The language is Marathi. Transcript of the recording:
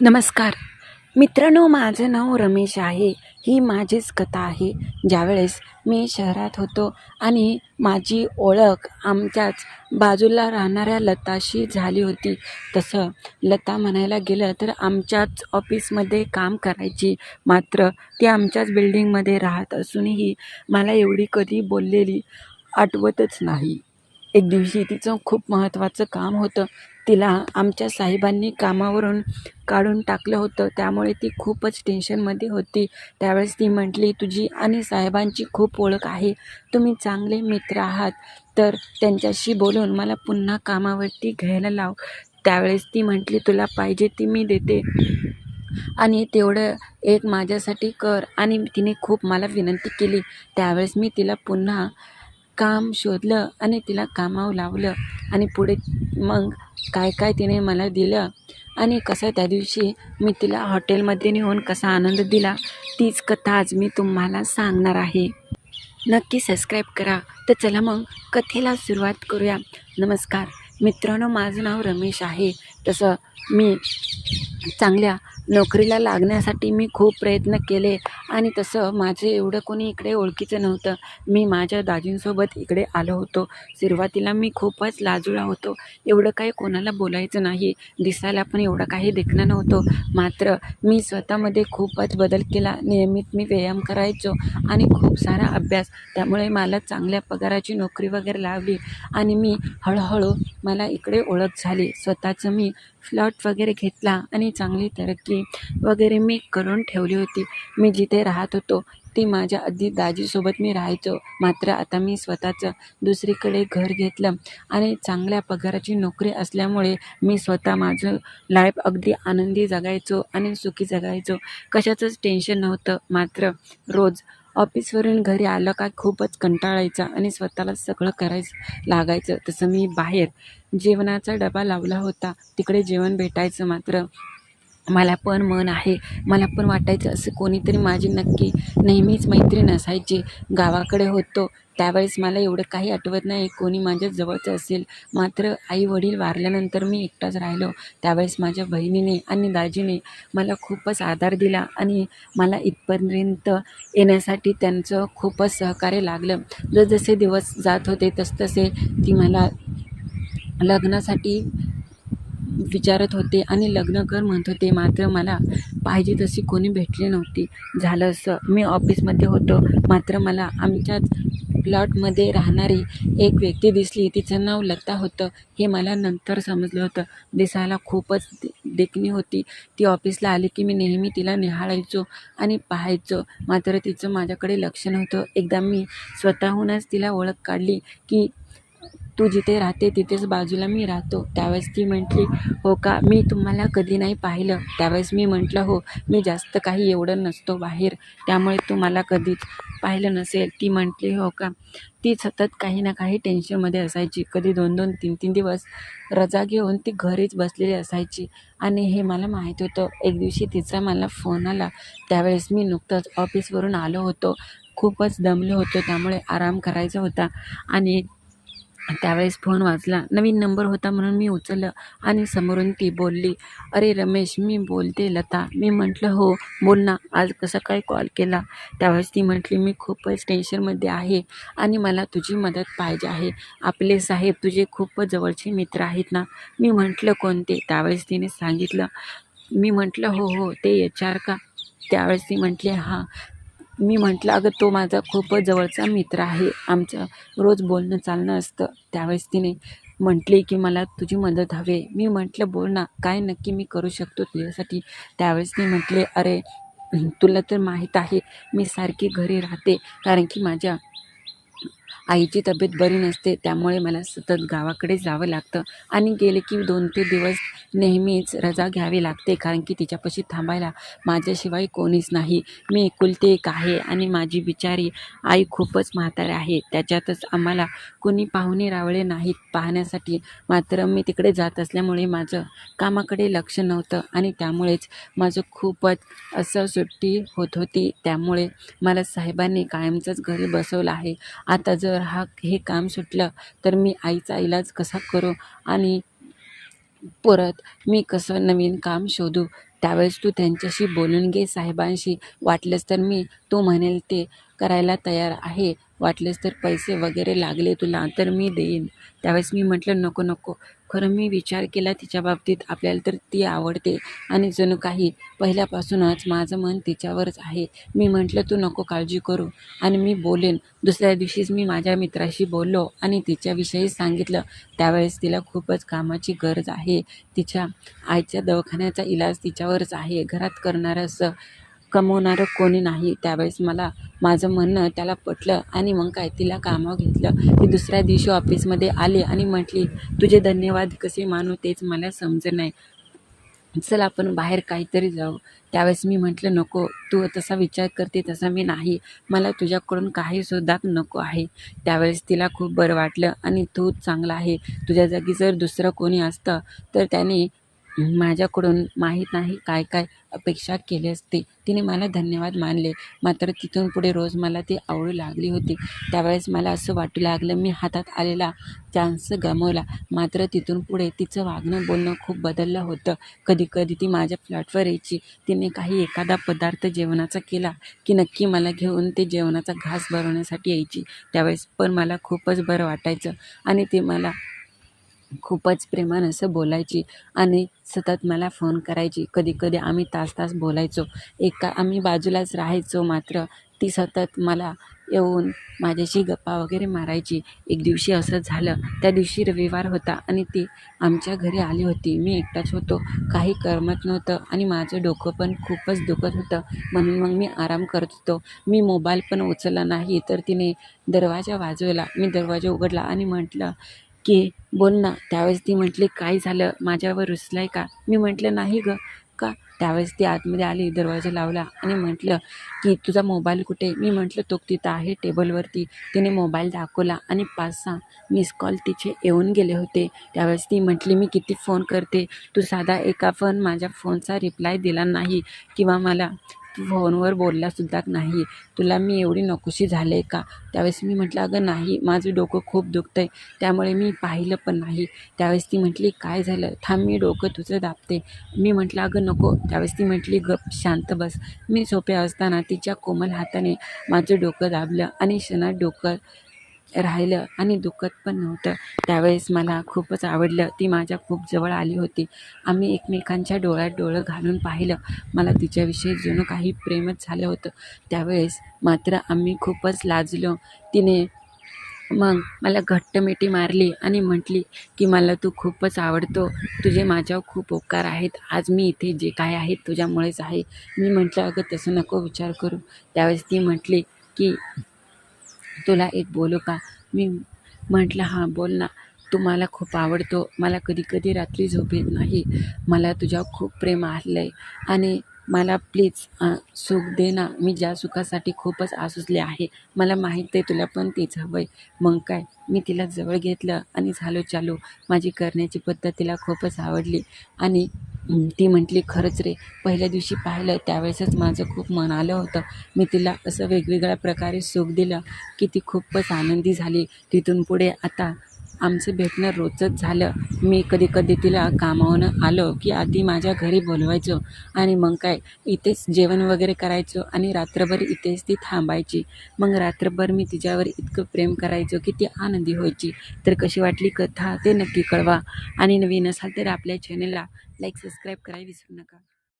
नमस्कार. मित्रांनो माझं नाव रमेश आहे. ही माझीच कथा आहे. ज्यावेळेस मी शहरात होतो आणि माझी ओळख आमच्याच बाजूला राहणाऱ्या लताशी झाली होती तसं लता म्हणायला गेलं तर आमच्याच ऑफिसमध्ये काम करायची. मात्र ती आमच्याच बिल्डिंगमध्ये राहत असूनही मला एवढी कधी बोललेली आठवतच नाही. एक दिवशी तिचं खूप महत्त्वाचं काम होतं. तिला आमच्या साहेबांनी कामावरून काढून टाकलं होतं. त्यामुळे ती खूपच टेन्शनमध्ये होती. त्यावेळेस ती म्हटली तुझी आणि साहेबांची खूप ओळख आहे. तुम्ही चांगले मित्र आहात. तर त्यांच्याशी बोलून मला पुन्हा कामावरती घ्यायला लाव त्यावेळेस ती म्हटली तुला पाहिजे ती मी देते. आणि तेवढं एक माझ्यासाठी कर आणि तिने खूप मला विनंती केली. त्यावेळेस मी तिला पुन्हा काम शोधलं आणि तिला कामावर लावलं आणि पुढे मग काय काय तिने मला दिलं आणि कसं त्या दिवशी मी तिला हॉटेलमध्ये नेऊन कसा आनंद दिला तीच कथा आज मी तुम्हाला सांगणार आहे. नक्की सबस्क्राईब करा. तर चला मग कथेला सुरुवात करूया. नमस्कार. मित्रांनो माझं नाव रमेश आहे. तसं मी चांगल्या नोकरीला लागण्यासाठी मी खूप प्रयत्न केले. आणि तसं माझे एवढं कोणी इकडे ओळखीचं नव्हतं. मी माझ्या दाजींसोबत इकडे आलो होतो. सुरुवातीला मी खूपच लाजूळा होतो. एवढं काही कोणाला बोलायचं नाही. दिसायला पण एवढं काही देखणं नव्हतो. मात्र मी स्वतःमध्ये खूपच बदल केला. नियमित मी व्यायाम करायचो आणि खूप सारा अभ्यास. त्यामुळे मला चांगल्या पगाराची नोकरी वगैरे लावली आणि मी हळूहळू मला इकडे ओळख झाली. स्वतःचं मी फ्लॉट वगैरे घेतला आणि चांगली तरक्की वगैरे मी करून ठेवली होती. मी जिथे राहत होतो ती माझ्या आधी दाजीसोबत मी राहायचो. मात्र आता मी स्वतःचं दुसरीकडे घर घेतलं आणि चांगल्या पगाराची नोकरी असल्यामुळे मी स्वतः माझं लाईफ अगदी आनंदी जगायचो आणि सुखी जगायचो. कशाचंच टेन्शन नव्हतं. मात्र रोज ऑफिसवरून घरी आलं का खूपच कंटाळायचा आणि स्वतःला सगळं करायचं लागायचं. तसं मी बाहेर जेवणाचा डबा लावला होता. तिकडे जेवण भेटायचं मात्र मला पण मन आहे. मला पण वाटायचं असं कोणीतरी माझी नक्की नेहमीच मैत्रीण असायची. गावाकडे होतो. त्यावेळेस मला एवढं काही आठवत नाही कोणी माझ्या जवळचं असेल. मात्र आई वडील वारल्यानंतर मी एकटाच राहिलो. त्यावेळेस माझ्या बहिणीने आणि दाजीने मला खूपच आधार दिला आणि मला इथपर्यंत येण्यासाठी त्यांचं खूपच सहकार्य लागलं. जसजसे दिवस जात होते तसतसे ती मला लग्नासाठी विचारत होते आणि लग्न कर म्हणत होते. मात्र मला पाहिजे तशी कोणी भेटली नव्हती. झालं असं. मी ऑफिसमध्ये होतो. मात्र मला आमच्याच प्लॉटमध्ये राहणारी एक व्यक्ती दिसली. तिचं नाव लता होतं. हे मला नंतर समजलं होतं. दिसायला खूपच देखणी होती. ती ऑफिसला आली की मी नेहमी तिला निहाळायचो आणि पाहायचो. मात्र तिचं माझ्याकडे लक्ष नव्हतं. एकदा मी स्वतःहूनच तिला ओळख काढली की तू जिथे राहते तिथेच बाजूला मी राहतो. त्यावेळेस ती म्हटली हो का? मी तुम्हाला कधी नाही पाहिलं. त्यावेळेस मी म्हटलं हो मी जास्त काही एवढं नसतो बाहेर. त्यामुळे तू मला कधीच पाहिलं नसेल. ती म्हटली हो का? ती सतत काही ना काही टेन्शनमध्ये असायची. कधी दोन दोन तीन तीन दिवस रजा घेऊन ती घरीच बसलेली असायची. आणि हे मला माहीत होतं. एक दिवशी तिचा मला फोन आला. त्यावेळेस मी नुकतंच ऑफिसवरून आलो होतो. खूपच दमलो होतो. त्यामुळे आराम करायचा होता. आणि त्यावेळेस फोन वाजला. नवीन नंबर होता म्हणून मी उचललं आणि समोरून ती बोलली अरे रमेश मी बोलते लता. मी म्हटलं हो बोल ना. आज कसं काय कॉल केला? त्यावेळेस ती म्हटली मी खूपच टेन्शनमध्ये आहे आणि मला तुझी मदत पाहिजे आहे. आपले साहेब तुझे खूपच जवळचे मित्र आहेत ना. मी म्हटलं कोणते? त्यावेळेस तिने सांगितलं मी म्हटलं हो हो ते एच आर का? त्यावेळेस ती म्हटली हां. मी म्हटलं अगं तो माझा खूपच जवळचा मित्र आहे. आमचं रोज बोलणं चालणं असतं. त्यावेळेस तिने म्हटले की मला तुझी मदत हवे मी म्हटलं बोल ना काय नक्की मी करू शकतो तुझ्यासाठी? त्यावेळेस ती म्हटले अरे तुला तर माहीत आहे मी सारखी घरी राहते. कारण की माझ्या आईची तब्येत बरी नसते त्यामुळे मला सतत गावाकडे जावं लागतं. आणि गेले की दोन ते दिवस नेहमीच रजा घ्यावी लागते कारण की तिच्यापाशी थांबायला माझ्याशिवाय कोणीच नाही. मी एकुलते एक आहे आणि माझी बिचारी आई खूपच म्हातारी आहे. त्याच्यातच आम्हाला कोणी पाहुणे रावळे नाहीत. पाहण्यासाठी मात्र मी तिकडे जात असल्यामुळे माझं कामाकडे लक्ष नव्हतं आणि त्यामुळेच माझं खूपच असं सुट्टी होत होती. त्यामुळे मला साहेबांनी कायमचंच घरी बसवलं आहे. आता जर हा हे काम सुटलं तर मी आईचा इलाज कसा करू आणि परत मी कसं नवीन काम शोधू? त्यावेळेस तू त्यांच्याशी बोलून घे साहेबांशी. वाटलंच तर मी तू म्हणेल ते करायला तयार आहे. वाटलेस तर पैसे वगैरे लागले तुला तर मी देईन. त्यावेळेस मी म्हटलं नको नको. खरं मी विचार केला तिच्या बाबतीत. आपल्याला तर ती आवडते. आणि जणू काही पहिल्यापासूनच माझं मन तिच्यावरच आहे. मी म्हटलं तू नको काळजी करू. आणि मी बोलेन. दुसऱ्या दिवशीच मी माझ्या मित्राशी बोललो आणि तिच्याविषयी सांगितलं. त्यावेळेस तिला खूपच कामाची गरज आहे. तिच्या आईच्या दवाखान्याचा इलाज तिच्यावरच आहे. घरात करणारं असं कमवणारं कोणी नाही. त्यावेळेस मला माझं म्हणणं त्याला पटलं आणि मग काय तिला कामावर घेतलं. ती दुसऱ्या दिवशी ऑफिसमध्ये आली आणि म्हटली तुझे धन्यवाद कसे मानू तेच मला समजत नाही. चल आपण बाहेर काहीतरी जाऊ. त्यावेळेस मी म्हटलं नको तू तसा विचार करते तसा मी नाही. मला तुझ्याकडून काही सुद्धा नको आहे. त्यावेळेस तिला खूप बरं वाटलं आणि तू चांगला आहे. तुझ्या जागी जर दुसरं कोणी असतं तर त्याने माझ्याकडून माहीत नाही काय काय अपेक्षा केली असते. तिने मला धन्यवाद मानले. मात्र तिथून पुढे रोज मला ती आवडू लागली होती. त्यावेळेस मला असं वाटू लागलं मी हातात आलेला चान्स गमवला. मात्र तिथून पुढे तिचं वागणं बोलणं खूप बदललं होतं. कधी कधी ती माझ्या फ्लॅटवर यायची. तिने काही एखादा पदार्थ जेवणाचा केला की नक्की मला घेऊन ते जेवणाचा घास भरवण्यासाठी यायची. त्यावेळेस पण मला खूपच बरं वाटायचं आणि ते मला खूपच प्रेमानं असं बोलायची आणि सतत मला फोन करायची. कधी कधी आम्ही तास तास बोलायचो. एका आम्ही बाजूलाच राहायचो मात्र ती सतत मला येऊन माझ्याशी गप्पा वगैरे मारायची. एक दिवशी असं झालं. त्या दिवशी रविवार होता आणि ती आमच्या घरी आली होती. मी एकटाच होतो. काही करमत नव्हतं आणि माझं डोकं पण खूपच दुखत होतं. म्हणून मग मी आराम करत होतो. मी मोबाईल पण उचलला नाही. तर तिने दरवाजा वाजवला. मी दरवाजा उघडला आणि म्हटलं की बोल ना त्यावेळेस ती म्हटली काय झालं? माझ्यावर रुसलाय का? मी म्हटलं नाही गं. का? त्यावेळेस ती आतमध्ये आली दरवाजा लावला आणि म्हटलं की तुझा मोबाईल कुठे? मी म्हटलं तो तिथं आहे टेबलवरती. तिने मोबाईल दाखवला आणि पाच सहा मिस कॉल तिचे येऊन गेले होते. त्यावेळेस ती म्हटली मी किती फोन करते? तू साधा एका पण माझ्या फोनचा रिप्लाय दिला नाही किंवा मला फोनवर बोललासुद्धा नाही. तुला मी एवढी नकोशी झाले का? त्यावेळेस मी म्हटलं अगं नाही माझं डोकं खूप दुखतं आहे त्यामुळे मी पाहिलं पण नाही. त्यावेळेस ती म्हटली काय झालं? थांब मी डोकं तुझं दाबते. मी म्हटलं अगं नको. त्यावेळेस ती म्हटली गप शांत बस. मी सोप्या असताना तिच्या कोमल हाताने माझं डोकं दाबलं आणि क्षणात डोकं राहिलं आणि दुखत पण नव्हतं. त्यावेळेस मला खूपच आवडलं. ती माझ्या खूप जवळ आली होती. आम्ही एकमेकांच्या डोळ्यात डोळं घालून पाहिलं. मला तिच्याविषयी जुनं काही प्रेमच झालं होतं. त्यावेळेस मात्र आम्ही खूपच लाजलो. तिने मग मला घट्ट मिठी मारली आणि म्हटली की मला तू खूपच आवडतो. तुझे माझ्यावर खूप उपकार आहेत. आज मी इथे जे काय आहे तुझ्यामुळेच आहे. मी म्हटलं अगं तसं नको विचार करू. त्यावेळेस ती म्हटली की तुला एक बोलू का? मी म्हटलं हां बोल ना. तू मला खूप आवडतो. मला कधी कधी रात्री झोप येत नाही. मला तुझ्यावर खूप प्रेम आलं आहे आणि मला प्लीज सुख दे ना. मी ज्या सुखासाठी खूपच आसुसले आहे मला माहीत आहे तुला पण तेच हवं आहे मग काय? मी तिला जवळ घेतलं आणि झालो चालू. माझी करण्याची पद्धत तिला खूपच आवडली. आणि ती म्हटली खरंच रे पहिल्या दिवशी पाहिलं त्यावेळेसच माझं खूप मन आलं होतं. मी तिला असं वेगवेगळ्या प्रकारे सुख दिलं की ती खूपच आनंदी झाली. तिथून पुढे आता आमचं भेटणं रोजच झालं. मी कधी कधी तिला कामावून आलो की आधी माझ्या घरी बोलवायचो आणि मग काय इथेच जेवण वगैरे करायचो आणि रात्रभर इथेच ती थांबायची. मग रात्रभर मी तिच्यावर इतकं प्रेम करायचो की ती आनंदी व्हायची. तर कशी वाटली कथा ते नक्की कळवा. आणि नवीन असाल तर आपल्या चॅनलला लाईक सबस्क्राईब करायला विसरू नका